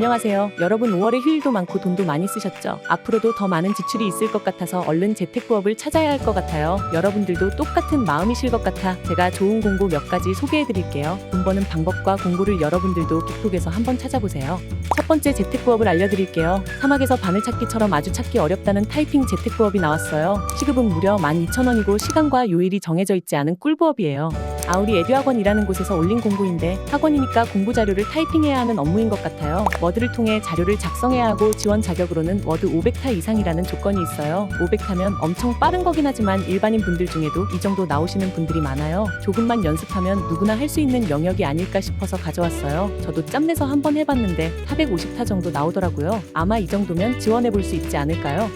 안녕하세요. 여러분 5월에 휴일도 많고 돈도 많이 쓰셨죠? 앞으로도 더 많은 지출이 있을 것 같아서 얼른 재택부업을 찾아야 할 것 같아요. 여러분들도 똑같은 마음이실 것 같아 제가 좋은 공고 몇 가지 소개해 드릴게요. 돈 버는 방법과 공고를 여러분들도 틱톡에서 한번 찾아보세요. 첫 번째 재택부업을 알려드릴게요. 사막에서 바늘 찾기처럼 아주 찾기 어렵다는 타이핑 재택부업이 나왔어요. 시급은 무려 12,000원이고 시간과 요일이 정해져 있지 않은 꿀부업이에요. 아우리 에듀학원이라는 곳에서 올린 공고인데 학원이니까 공부 자료를 타이핑해야 하는 업무인 것 같아요. 워드를 통해 자료를 작성해야 하고 지원 자격으로는 워드 500타 이상이라는 조건이 있어요. 500타면 엄청 빠른 거긴 하지만 일반인 분들 중에도 이 정도 나오시는 분들이 많아요. 조금만 연습하면 누구나 할 수 있는 영역이 아닐까 싶어서 가져왔어요. 저도 짬내서 한번 해봤는데 450타 정도 나오더라고요. 아마 이 정도면 지원해 볼 수 있지 않을까요?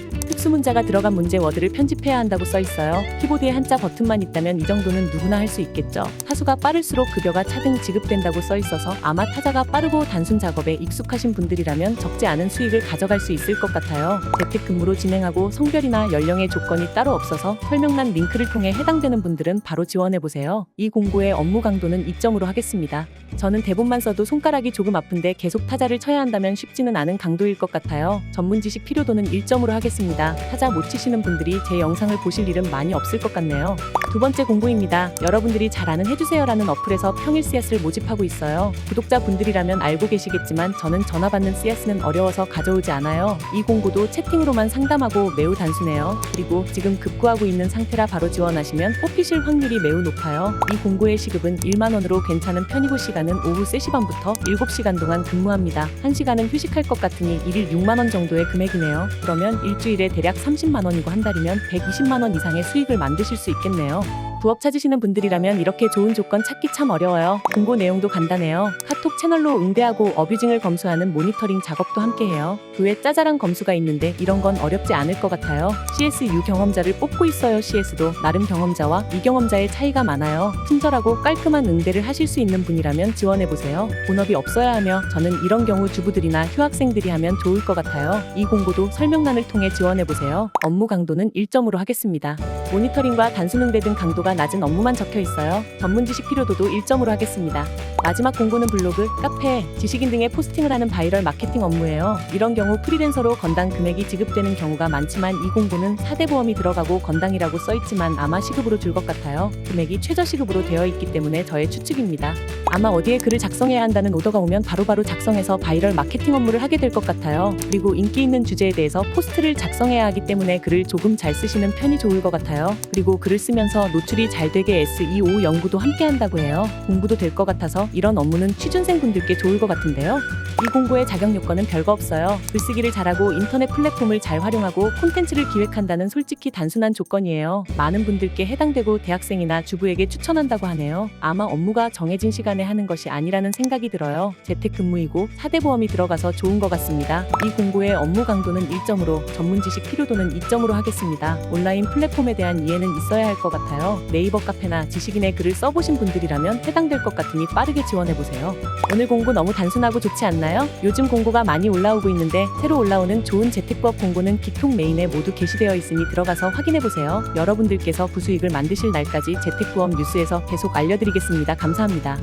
특수문자가 들어간 문제 워드를 편집해야 한다고 써 있어요. 키보드에 한자 버튼만 있다면 이 정도는 누구나 할 수 있겠죠. 타수가 빠를수록 급여가 차등 지급된다고 써 있어서 아마 타자가 빠르고 단순 작업에 익숙하신 분들이라면 적지 않은 수익을 가져갈 수 있을 것 같아요. 재택근무로 진행하고 성별이나 연령의 조건이 따로 없어서 설명란 링크를 통해 해당되는 분들은 바로 지원해 보세요. 이 공고의 업무 강도는 2점으로 하겠습니다. 저는 대본만 써도 손가락이 조금 아픈데 계속 타자를 쳐야 한다면 쉽지는 않은 강도일 것 같아요. 전문 지식 필요도는 1점으로 하겠습니다. 타자 못 치시는 분들이 제 영상을 보실 일은 많이 없을 것 같네요. 두 번째 공고입니다. 여러분들이 잘 아는 해주세요라는 어플에서 평일 씨앗을 모집하고 있어요. 구독자분들이라면 알고 계시겠지만 저는 전화 받는 씨앗은 어려워서 가져오지 않아요. 이 공고도 채팅으로만 상담하고 매우 단순해요. 그리고 지금 급구하고 있는 상태라 바로 지원하시면 뽑히실 확률이 매우 높아요. 이 공고의 시급은 1만 원으로 괜찮은 편이고 시간은 오후 3시 반부터 7시간 동안 근무합니다. 1시간은 휴식할 것 같으니 1일 6만 원 정도의 금액이네요. 그러면 일주일에 대략 30만 원이고 한 달이면 120만 원 이상의 수익을 만드실 수 있겠네요. 부업 찾으시는 분들이라면 이렇게 좋은 조건 찾기 참 어려워요. 공고 내용도 간단해요. 카톡 채널로 응대하고 어뷰징을 검수하는 모니터링 작업도 함께 해요. 그외 짜잘한 검수가 있는데 이런 건 어렵지 않을 것 같아요. CSU 경험자를 뽑고 있어요. CS도 나름 경험자와 미경험자의 차이가 많아요. 친절하고 깔끔한 응대를 하실 수 있는 분이라면 지원해보세요. 본업이 없어야 하며 저는 이런 경우 주부들이나 휴학생들이 하면 좋을 것 같아요. 이 공고도 설명란을 통해 지원해보세요. 업무 강도는 1점으로 하겠습니다. 모니터링과 단순 응대 등 강도가 낮은 업무만 적혀 있어요. 전문 지식 필요도도 1점으로 하겠습니다. 마지막 공고는 블로그, 카페, 지식인 등의 포스팅을 하는 바이럴 마케팅 업무예요. 이런 경우 프리랜서로 건당 금액이 지급되는 경우가 많지만 이 공고는 4대 보험이 들어가고 건당이라고 써 있지만 아마 시급으로 줄 것 같아요. 금액이 최저 시급으로 되어 있기 때문에 저의 추측입니다. 아마 어디에 글을 작성해야 한다는 오더가 오면 바로바로 작성해서 바이럴 마케팅 업무를 하게 될 것 같아요. 그리고 인기 있는 주제에 대해서 포스트를 작성해야 하기 때문에 글을 조금 잘 쓰시는 편이 좋을 것 같아요. 그리고 글을 쓰면서 노출이 잘 되게 SEO 연구도 함께 한다고 해요. 공부도 될 것 같아서 이런 업무는 취준생 분들께 좋을 것 같은데요. 이 공고의 자격 요건은 별거 없어요. 글쓰기를 잘하고 인터넷 플랫폼을 잘 활용하고 콘텐츠를 기획한다는 솔직히 단순한 조건이에요. 많은 분들께 해당되고 대학생이나 주부에게 추천한다고 하네요. 아마 업무가 정해진 시간에 하는 것이 아니라는 생각이 들어요. 재택근무이고 4대 보험이 들어가서 좋은 것 같습니다. 이 공고의 업무 강도는 1점으로 전문 지식 필요도는 2점으로 하겠습니다. 온라인 플랫폼에 대한 이해는 있어야 할 것 같아요. 네이버 카페나 지식인의 글을 써보신 분들이라면 해당될 것 같으니 빠르게 지원해보세요. 오늘 공고 너무 단순하고 좋지 않나요? 요즘 공고가 많이 올라오고 있는데 새로 올라오는 좋은 재택부업 공고는 기통 메인에 모두 게시되어 있으니 들어가서 확인해보세요. 여러분들께서 부수익을 만드실 날까지 재택부업 뉴스에서 계속 알려드리겠습니다. 감사합니다.